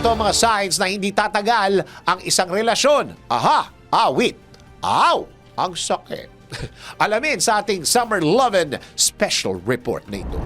narito ang mga signs na hindi tatagal ang isang relasyon. Aha! Awit! Aw! Ang sakit. Alamin sa ating Summer Lovin' Special Report na ito.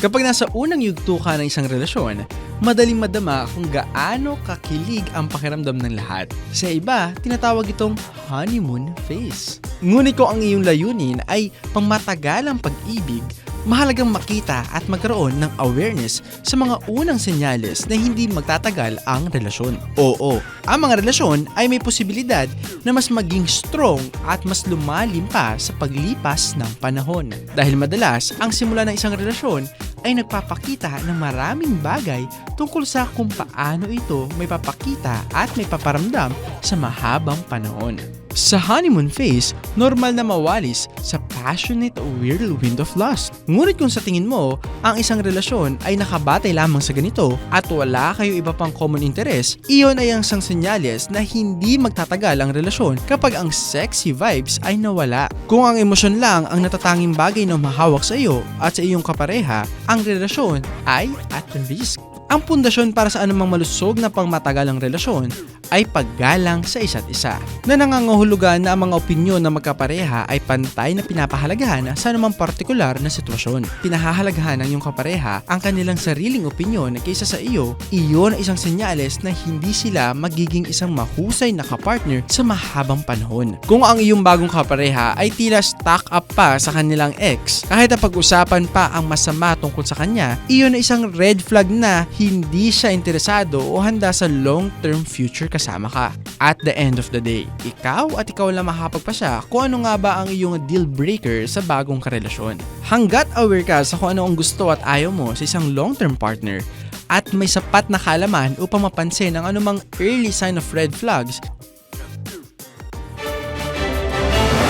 Kapag nasa unang yugto ka ng isang relasyon, madaling madama kung gaano kakilig ang pakiramdam ng lahat. Sa iba, tinatawag itong honeymoon phase. Ngunit kung ang iyong layunin ay pangmatagalang pag-ibig, mahalagang makita at magkaroon ng awareness sa mga unang senyales na hindi magtatagal ang relasyon. Oo, ang mga relasyon ay may posibilidad na mas maging strong at mas lumalim pa sa paglipas ng panahon. Dahil madalas, ang simula ng isang relasyon ay nagpapakita ng maraming bagay tungkol sa kung paano ito may papakita at may paparamdam sa mahabang panahon. Sa honeymoon phase, normal na mawalis sa passionate whirlwind of lust. Ngunit kung sa tingin mo, ang isang relasyon ay nakabatay lamang sa ganito at wala kayo iba pang common interest, iyon ay ang isang senyales na hindi magtatagal ang relasyon kapag ang sexy vibes ay nawala. Kung ang emosyon lang ang natatanging bagay na mahawak sa iyo at sa iyong kapareha, ang relasyon ay at risk. Ang pundasyon para sa anumang malusog na pangmatagalang relasyon ay paggalang sa isa't isa. Na nangangahulugan na ang mga opinyon ng magkapareha ay pantay na pinapahalagahan sa anumang partikular na sitwasyon. Pinahahalagahan ng iyong kapareha ang kanilang sariling opinyon kaysa sa iyo, iyon ay isang senyales na hindi sila magiging isang mahusay na kapartner sa mahabang panahon. Kung ang iyong bagong kapareha ay tila stuck up pa sa kanilang ex, kahit na pag-usapan pa ang masama tungkol sa kanya, iyon ay isang red flag na hindi siya interesado o handa sa long-term future kasama ka. At the end of the day, ikaw at ikaw lang makakapagpasya kung ano nga ba ang iyong deal breaker sa bagong karelasyon. Hanggat aware ka sa kung ano ang gusto at ayaw mo sa isang long-term partner, at may sapat na kaalaman upang mapansin ang anumang early sign of red flags,